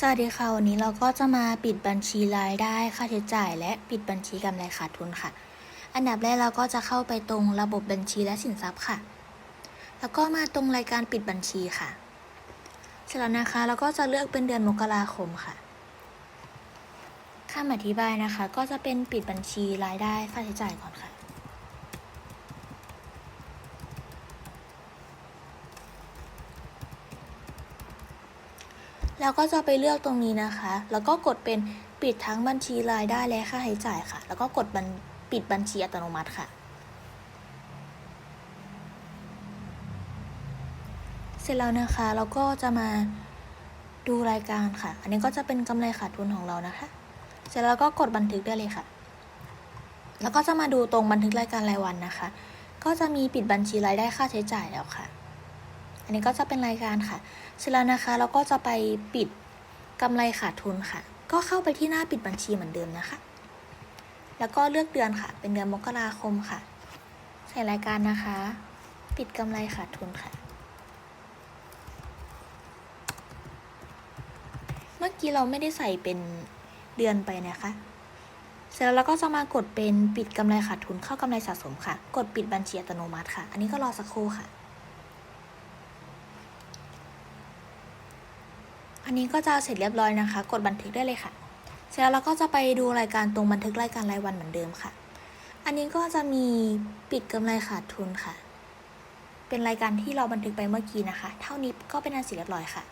สวัสดีค่ะ วันนี้เราก็จะมาปิดบัญชีรายได้ค่าใช้จ่าย และปิดบัญชีกำไรขาดทุนค่ะ อันดับแรกเราก็จะเข้าไปตรงระบบบัญชีและสินทรัพย์ค่ะ แล้วก็มาตรงรายการปิดบัญชีค่ะ เสร็จแล้วนะคะเราก็จะเลือกเป็นเดือนมกราคมค่ะคำอธิบายนะคะ ก็จะเป็นปิดบัญชีรายได้ค่าใช้จ่ายก่อนค่ะ แล้วก็จะไปเลือกตรงนี้นะคะ แล้วก็กดเป็นปิดทั้งบัญชีรายได้และค่าใช้จ่ายค่ะ แล้วก็กดปิดบัญชีอัตโนมัติค่ะ เสร็จแล้วนะคะ เราก็จะมาดูรายการค่ะ อันนี้ก็จะเป็นกำไรขาดทุนของเรานะคะ เสร็จแล้วก็กดบันทึกได้เลยค่ะ แล้วก็จะมาดูตรงบันทึกรายการรายวันนะคะ ก็จะมีปิดบัญชีรายได้ค่าใช้จ่ายแล้วค่ะ อันนี้ก็จะเป็นรายการค่ะเสร็จแล้วนะคะเราก็จะไปปิดกำไรขาดทุนค่ะ ก็เข้าไปที่หน้าปิดบัญชีเหมือนเดิมนะคะ แล้วก็เลือกเดือนค่ะ เป็นเดือนมกราคมค่ะ ใส่รายการนะคะ ปิดกำไรขาดทุนค่ะ เมื่อกี้เราไม่ได้ใส่เป็นเดือนไปนะคะเสร็จแล้วเราก็จะมากดเป็นปิดกำไรขาดทุนเข้ากำไรสะสมค่ะ กดปิดบัญชีอัตโนมัติค่ะ อันนี้ก็รอสักครู่ค่ะ อันนี้ก็จะเสร็จเรียบร้อยนะคะ กดบันทึกได้เลยค่ะ เสร็จแล้วเราก็จะไปดูรายการตรงบันทึกรายการรายวันเหมือนเดิมค่ะ อันนี้ก็จะมีปิดกำไรขาดทุนค่ะ เป็นรายการที่เราบันทึกไปเมื่อกี้นะคะ เท่านี้ก็เป็นอันเสร็จเรียบร้อยค่ะ